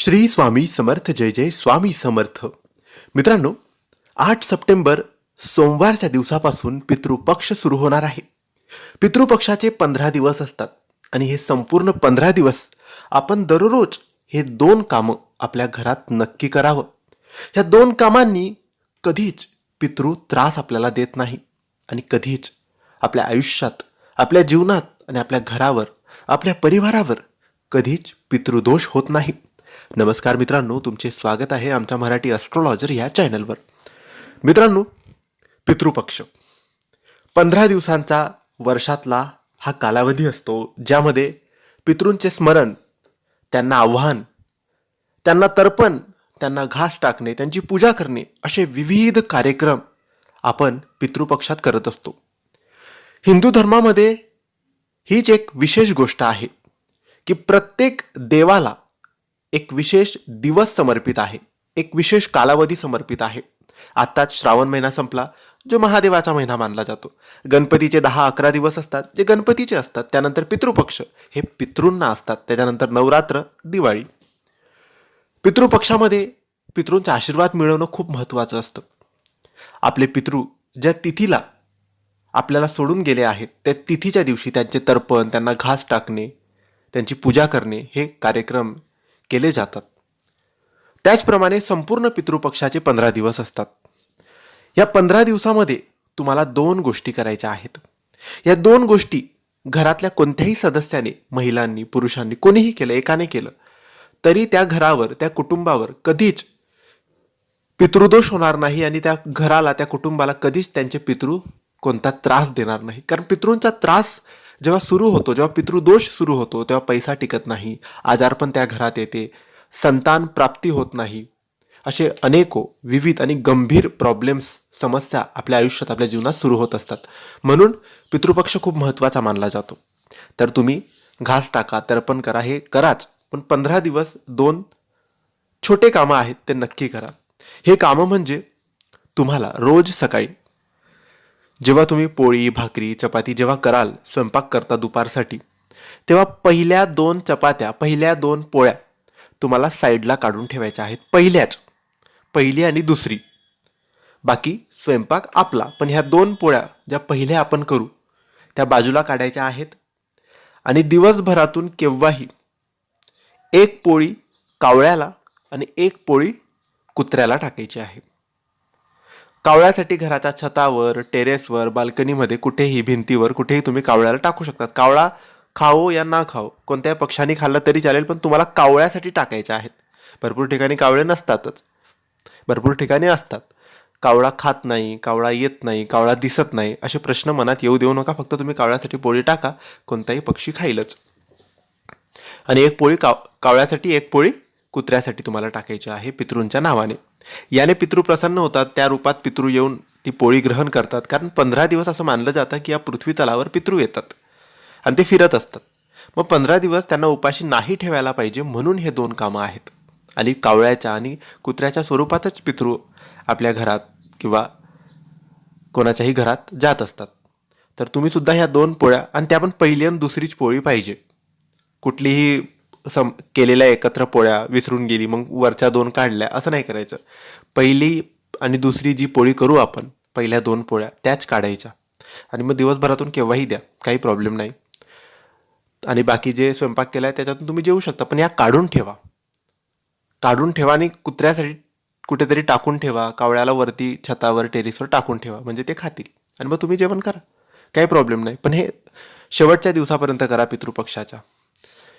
श्री स्वामी समर्थ जय जय स्वामी समर्थ. मित्रांनो आठ सप्टेंबर सोमवारच्या दिवसापासून पितृपक्ष सुरू होणार आहे. पितृपक्षाचे पंधरा दिवस असतात आणि हे संपूर्ण पंधरा दिवस आपण दररोज हे दोन कामं आपल्या घरात नक्की करावं. ह्या दोन कामांनी कधीच पितृ त्रास आपल्याला देत नाही आणि कधीच आपल्या आयुष्यात आपल्या जीवनात आणि आपल्या घरावर आपल्या परिवारावर कधीच पितृदोष होत नाही. नमस्कार मित्रांनो तुमचे स्वागत आहे आमच्या मराठी ॲस्ट्रॉलॉजर या चॅनलवर मित्रांनो पितृपक्ष. पंधरा दिवसांचा वर्षातला हा कालावधी असतो ज्यामध्ये पितृंचे स्मरण त्यांना आव्हान त्यांना तर्पण त्यांना घास टाकणे त्यांची पूजा करणे असे विविध कार्यक्रम आपण पितृपक्षात करत असतो. हिंदू धर्मामध्ये हीच एक विशेष गोष्ट आहे की प्रत्येक देवाला एक विशेष दिवस समर्पित आहे. एक विशेष कालावधी समर्पित आहे. आत्ताच श्रावण महिना संपला जो महादेवाचा महिना मानला जातो. गणपतीचे दहा अकरा दिवस असतात जे गणपतीचे असतात त्यानंतर पितृपक्ष. हे पितृंना असतात त्याच्यानंतर नवरात्र दिवाळी. पितृपक्षामध्ये पितृंचा आशीर्वाद मिळवणं खूप महत्त्वाचं असतं. आपले पितृ ज्या तिथीला आपल्याला सोडून गेले आहेत त्या तिथीच्या दिवशी त्यांचे तर्पण त्यांना घास टाकणे त्यांची पूजा करणे हे कार्यक्रम केले जातात. त्याचप्रमाणे संपूर्ण पितृपक्षाचे पंधरा दिवस असतात. या पंधरा दिवसामध्ये तुम्हाला दोन गोष्टी करायच्या आहेत. या दोन गोष्टी घरातल्या कोणत्याही सदस्याने महिलांनी पुरुषांनी कोणीही केलं एकाने केलं तरी त्या घरावर त्या कुटुंबावर कधीच पितृदोष होणार नाही आणि त्या घराला त्या कुटुंबाला कधीच त्यांचे पितृ कोणता त्रास देणार नाही. कारण पितृंचा त्रास जेव्हा सुरू होतो जेव्हा पितृदोष सुरू होतो तेव्हा पैसा टिकत नाही आजारपण त्या घरात येते संतान प्राप्ती होत नाही. असे अनेको विविध आणि गंभीर प्रॉब्लेम्स समस्या आपल्या आयुष्यात आपल्या जीवनात सुरू होत असतात. म्हणून पितृपक्ष खूप महत्त्वाचा मानला जातो. तर तुम्ही घास टाका तर्पण करा हे कराच पण पंधरा दिवस दोन छोटे कामं आहेत ते नक्की करा. हे कामं म्हणजे तुम्हाला रोज सकाळी जेव्हा तुम्ही पोळी भाकरी चपाती जेव्हा कराल स्वयंपाक करता दुपारसाठी तेव्हा पहिल्या दोन चपात्या पहिल्या दोन पोळ्या तुम्हाला साईडला काढून ठेवायच्या आहेत पहिल्याच पहिली आणि दुसरी. बाकी स्वयंपाक आपला पण ह्या दोन पोळ्या ज्या पहिल्या आपण करू त्या बाजूला काढायच्या आहेत. आणि दिवसभरातून केव्हाही एक पोळी कावळ्याला आणि एक पोळी कुत्र्याला टाकायची आहे. कावळ्यासाठी घराच्या छतावर टेरेसवर बाल्कनीमध्ये कुठेही भिंतीवर कुठेही तुम्ही कावळ्याला टाकू शकतात. कावळा खाओ या ना खाओ कोणत्याही पक्षाने खाल्लं तरी चालेल पण तुम्हाला कावळ्यासाठी टाकायचे आहेत. भरपूर ठिकाणी कावळे नसतातच. भरपूर ठिकाणी असतात. कावळा खात नाही कावळा येत नाही कावळा दिसत नाही असे प्रश्न मनात येऊ देऊ नका फक्त तुम्ही कावळ्यासाठी पोळी टाका कोणताही पक्षी खाईलच. आणि एक पोळी काव कावळ्यासाठी एक पोळी कुत्र्यासाठी तुम्हाला टाकायची आहे पितृंच्या नावाने. याने पितृ प्रसन्न होतात त्या रूपात पितृ येऊन ती पोळी ग्रहण करतात कारण पंधरा दिवस असं मानलं जातं की या पृथ्वी तलावर पितृ येतात आणि ते फिरत असतात. मग पंधरा दिवस त्यांना उपाशी नाही ठेवायला पाहिजे म्हणून हे दोन कामं आहेत. आणि कावळ्याच्या आणि कुत्र्याच्या स्वरूपातच पितृ आपल्या घरात किंवा कोणाच्याही घरात जात असतात. तर तुम्ही सुद्धा ह्या दोन पोळ्या आणि त्या पण पहिली आणि दुसरीच पोळी पाहिजे. कुठलीही सम केलेल्या एकत्र पोळ्या विसरून गेली मग वरच्या दोन काढल्या असं नाही करायचं. पहिली आणि दुसरी जी पोळी करू आपण पहिल्या दोन पोळ्या त्याच काढायच्या. आणि मग दिवसभरातून केव्हाही द्या काही प्रॉब्लेम नाही. आणि बाकी जे स्वयंपाक केला आहे त्याच्यातून तुम्ही जेवू शकता पण या काढून ठेवा. काढून ठेवा आणि कुत्र्यासाठी कुठेतरी टाकून ठेवा कावळ्याला वरती छतावर टेरिसवर टाकून ठेवा म्हणजे ते खातील. आणि मग तुम्ही जेवण करा. काही प्रॉब्लेम नाही. पण हे शेवटच्या दिवसापर्यंत करा पितृपक्षाच्या.